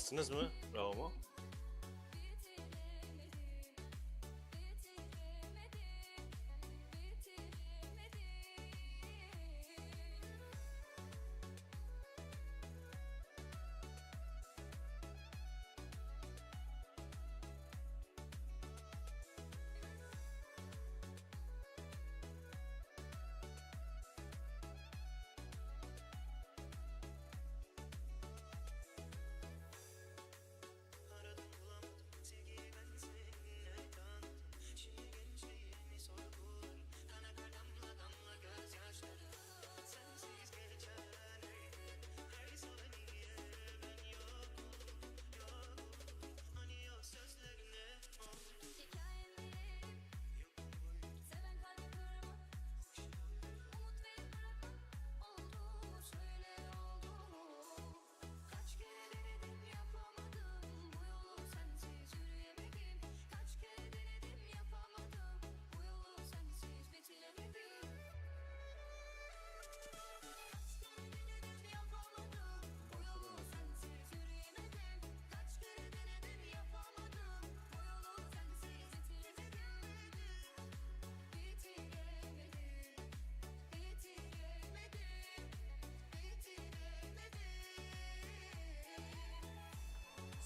Bastınız mı? Bravo?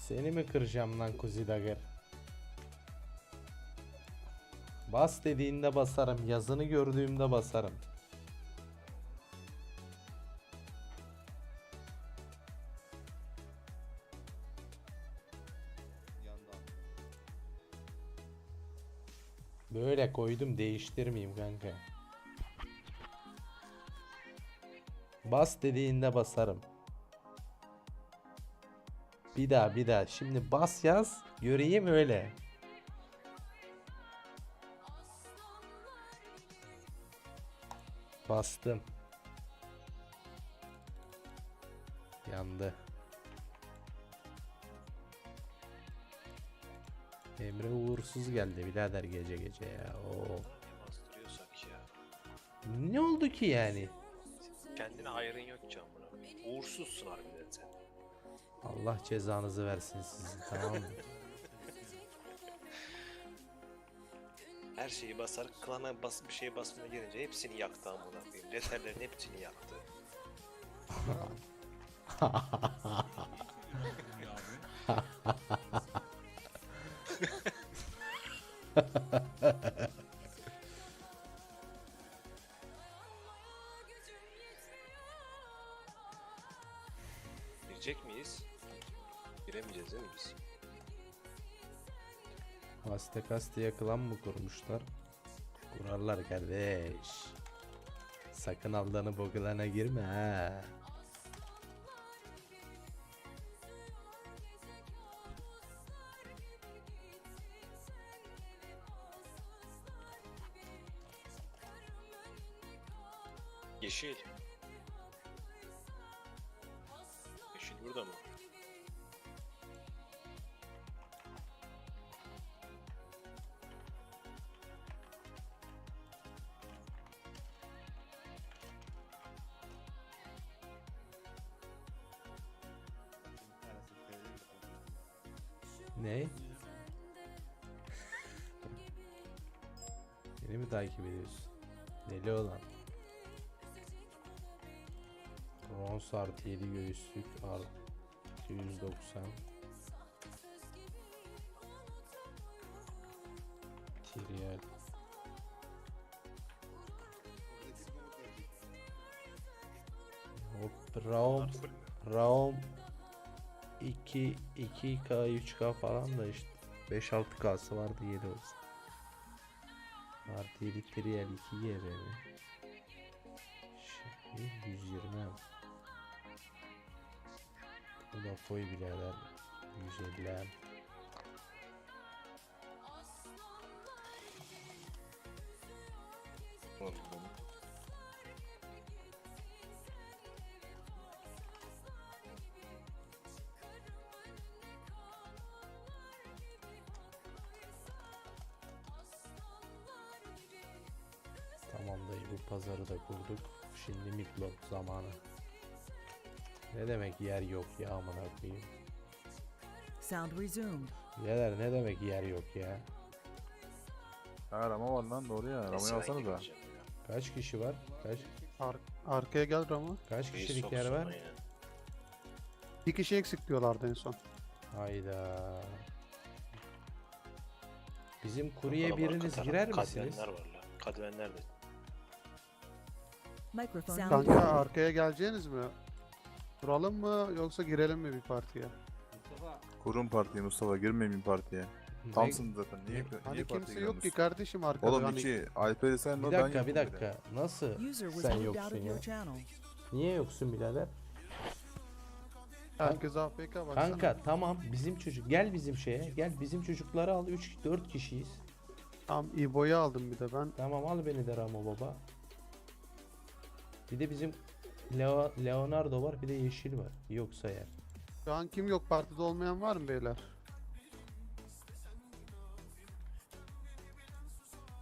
Seni mi kıracağım lan Kuzi Dagger? Bas dediğinde basarım. Yazını gördüğümde basarım. Böyle koydum değiştirmeyeyim kanka. Bas dediğinde basarım. Bir daha bir daha. Şimdi bas yaz. Göreyim öyle. Bastım. Yandı. Emre uğursuz geldi birader gece gece ya. Oo. Ne oldu ki yani? Kendine ayrın yok amına. koyayım. Uğursuzsun harbiden sen. Allah cezanızı versin sizi tamam mı? Her şeyi basar, klana bas bir şey basmaya gelince hepsini yaktı amına koyayım. Defterlerin hepsini yaktı. Girecek miyiz? Giremeyeceğiz değil mi biz? Kaste kaste yakılan mı kurmuşlar? Kurarlar kardeş. Sakın aldanı bogulana girme ha. Yeşil. Yeşil burada mı? Takip ediyorsun? Deli olan. Rons artı 7 göğüslük artı 190. Tiryal. Hop Raum Raum 2 2K 3K falan da işte 5-6K'sı vardı 7 olsun. Artı 7 Trial 2 GB mi? Şey, 120 mi? Bu da foy birader 150 am. Tamam dayı bu pazarı da kurduk. Şimdi miklop zamanı. Ne demek yer yok ya amına koyayım. Sound resumed. Birader ne demek yer yok ya? Ha Rama var lan doğru ya. Rama'yı Neyse, ben alsanız da. Kaç kişi var? Kaç Ar- arkaya gel Ramo. kaç kişilik yer var? Bir kişi eksik diyorlardı en son. Hayda. Bizim kurye Kalabalık biriniz girer misiniz? Kadvenler var la. Kadvenler de. Kanka arkaya geleceğiniz mi? Duralım mı yoksa girelim mi bir partiye? Kurun partiyi Mustafa girmeyin bir partiye. Tamsın zaten. Niye, niye Hani partiye kimse yok ki kardeşim arkada. Oğlum hani iki Alper'i sen Bir o ben dakika bir yokum de. dakika. Nasıl sen yoksun ya? Niye yoksun birader? herkes AFK baksana. Kanka tamam bizim çocuk gel bizim şeye gel bizim çocukları al 3 4 kişiyiz. Tam İbo'yu aldım bir de ben. Tamam al beni de Ramo baba. Bir de bizim Leo, Leonardo var bir de Yeşil var. Yoksa eğer. Şu an kim yok partide olmayan var mı beyler?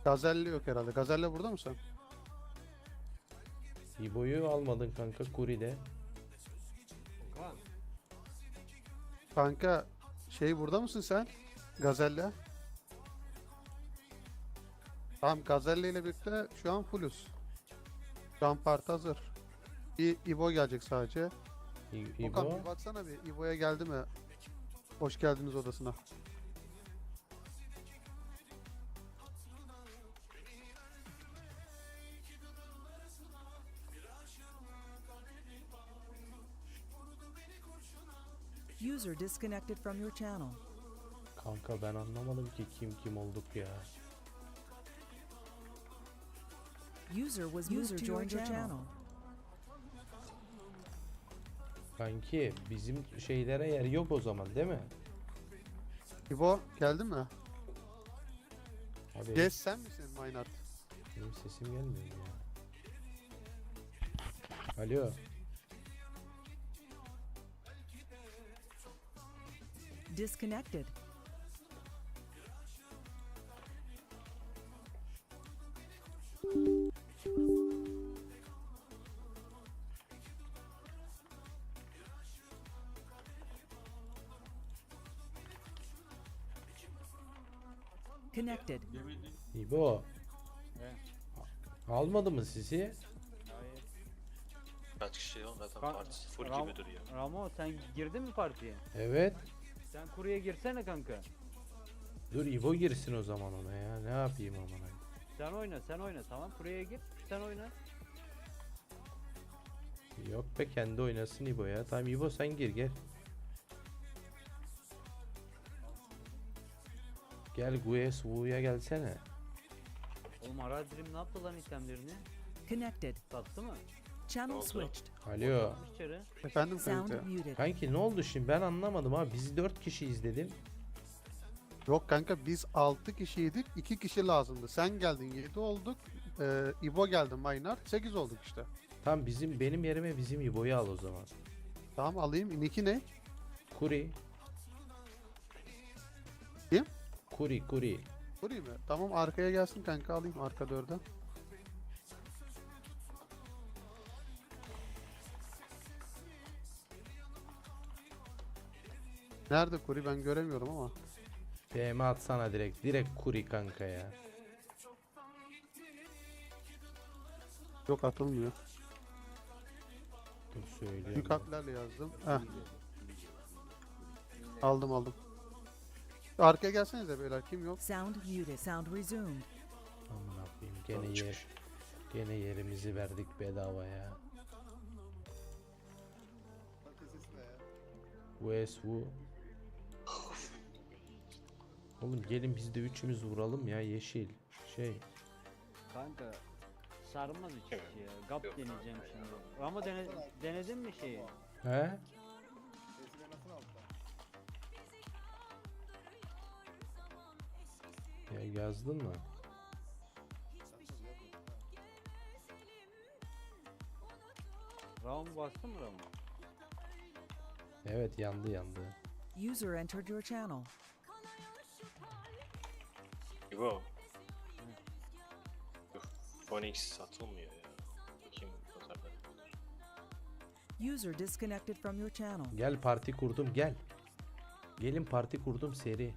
Gazelli yok herhalde. Gazelle burada mısın? İbo'yu almadın kanka Kuri'de. Kanka şey burada mısın sen? Gazelle. Tamam Gazelle ile birlikte şu an fullüz. Parti hazır. Bir İbo gelecek sadece. İ- Okan İbo. bir baksana bir İbo'ya geldi mi? Hoş geldiniz odasına. User disconnected from your channel. Kanka ben anlamadım ki kim kim olduk ya. User was moved to your channel. Kanki bizim şeylere yer yok o zaman değil mi? İbo geldi mi? Abi Yes sen misin Maynard? benim sesim gelmiyor ya. Alo. Disconnected. Connected. İbo. Almadı mı sizi? Kaç kişi o zaten Kan- partisi full Ram- gibi duruyor. Ramo sen girdin mi partiye? Evet. Sen kuruya girsene kanka. Dur İbo girsin o zaman ona ya. Ne yapayım amına. Sen oyna sen oyna tamam kuruya gir. Sen oyna. Yok be kendi oynasın İbo ya. Tamam İbo sen gir gel. Gel Gues Wu'ya gelsene. Oğlum Aradirim ne yaptı lan itemlerini? Connected. Sattı mı? Channel oldu? switched. Alo. İçeri. Efendim Sound kanka. muted. Kanki ne oldu şimdi ben anlamadım abi. Biz 4 kişiyiz dedim. Yok kanka biz 6 kişiydik. 2 kişi lazımdı. Sen geldin 7 olduk. Ee, İbo geldi Maynard 8 olduk işte. Tam bizim benim yerime bizim İbo'yu al o zaman. Tamam alayım. Niki ne? Kuri. Kuri Kuri. Vurayım mı? Tamam arkaya gelsin kanka alayım arka dörde. Nerede Kuri ben göremiyorum ama. PM atsana direkt. Direkt Kuri kanka ya. Yok atılmıyor. Dur söylüyorum. Büyük harflerle yazdım. Heh. Aldım aldım. Arkaya gelsenize beyler kim yok? Sound muted. Sound resumed. Amına koyayım gene yer. Gene yerimizi verdik bedava ya. Wes Wu. Oğlum gelin biz de üçümüz vuralım ya yeşil. Şey. Kanka sarmaz hiç ya. Gap deneyeceğim şimdi. Ramo dene, denedin mi şeyi? He? Yazdın mı? Ramo bastın mı Ramo? Evet yandı yandı. User entered your channel. İbo. Phoenix satılmıyor ya. Kim pazarda? User disconnected from your channel. Gel parti kurdum gel. Gelin parti kurdum seri.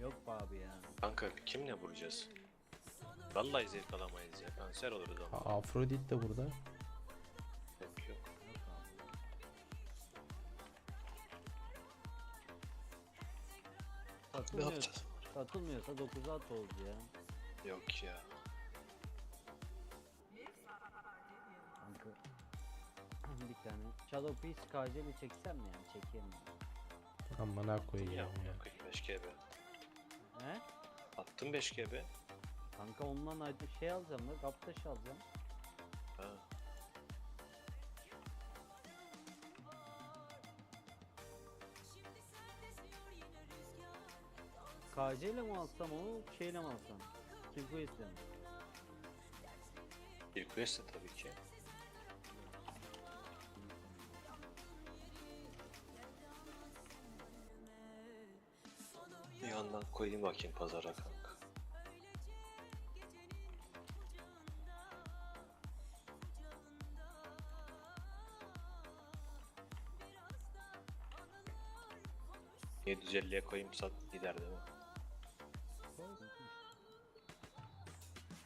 Yok be abi ya. Kanka kimle vuracağız? Vallahi zevk alamayız ya. Kanser oluruz ama. Afrodit de burada. Yok yok. Ne Satılmıyor, yapacağız? satılmıyorsa 9'a at oldu ya. Yok ya. Kanka. bir tane. Shadow Piece KC ile çeksem mi yani? Çekeyim mi? Amına Ya koyayım ya. bakayım 5 GB. He? Attım 5 GB. Kanka ondan ayrı şey alacağım da kaptaş alacağım. Ha. KC ile mi alsam onu şeyle mi alsam? Kim Quest'le mi? Bir quest de tabii ki. Koyayım bakayım pazara kanka. ...750'ye koyayım sat gider değil mi?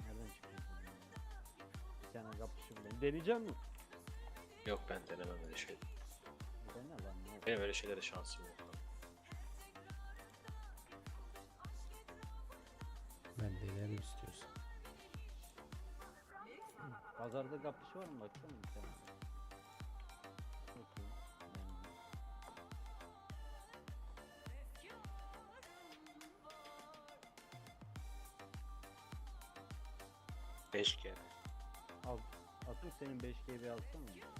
Nereden çıkıyorsun? ya? Bir tane kapışım ben. Deneyeceğim mi? Yok ben denemem öyle şey. Dene lan ne. Benim öyle şeylere şansım yok. Pazarda kapış var mı baksana bir tane. Bakayım. 5 GB. Al. Atın senin 5 GB alsana. mı?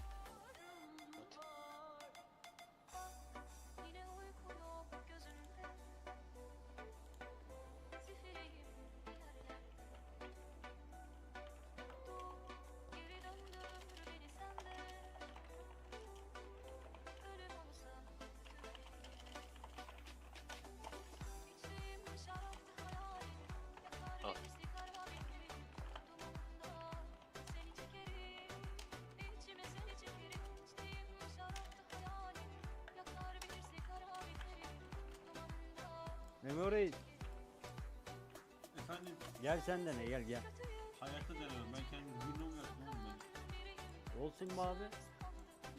Dumanında Memory Efendim gel sen dene gel gel. hayatta denemem. Ben kendim bilmiyorum yapmam ben. Olsun mu abi?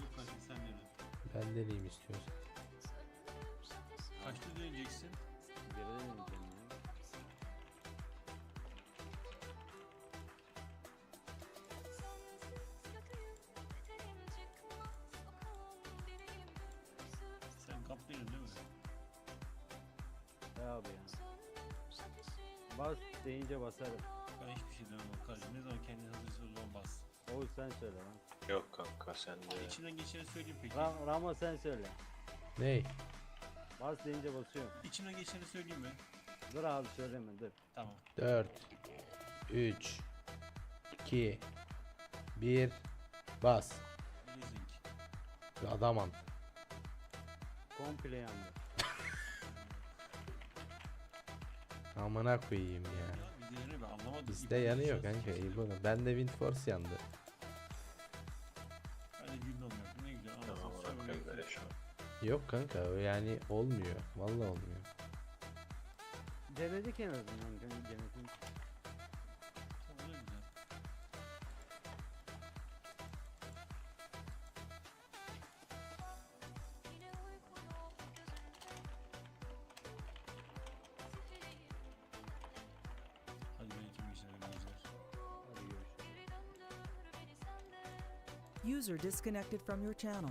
Yok kaçın sen dene. Ben deneyeyim istiyorsan. Kaçta deneyeceksin? Geri deneyeceğim abi ya. Bas deyince basarım. Ben hiçbir şey denemem kardeşim. Ne zaman kendin hazırsa o zaman bas. Oğuz sen söyle lan. Yok kanka sen de. İçinden geçeni söyleyeyim peki. Ra Ramo sen söyle. Ney? Bas deyince basıyorum. İçinden geçeni söyleyeyim mi? Dur abi söyleme dur. Tamam. 4 3 2 1 Bas. Adaman. Komple yandı. Amına koyayım ya. Anlamadım. Bizde yanıyor kanka iyi Wind Force yandı. Ben de. Ne güzel. Tamam böyle şu an. Yok kanka o yani olmuyor. Vallahi olmuyor. Denedik en azından. Denedik. User disconnected from your channel.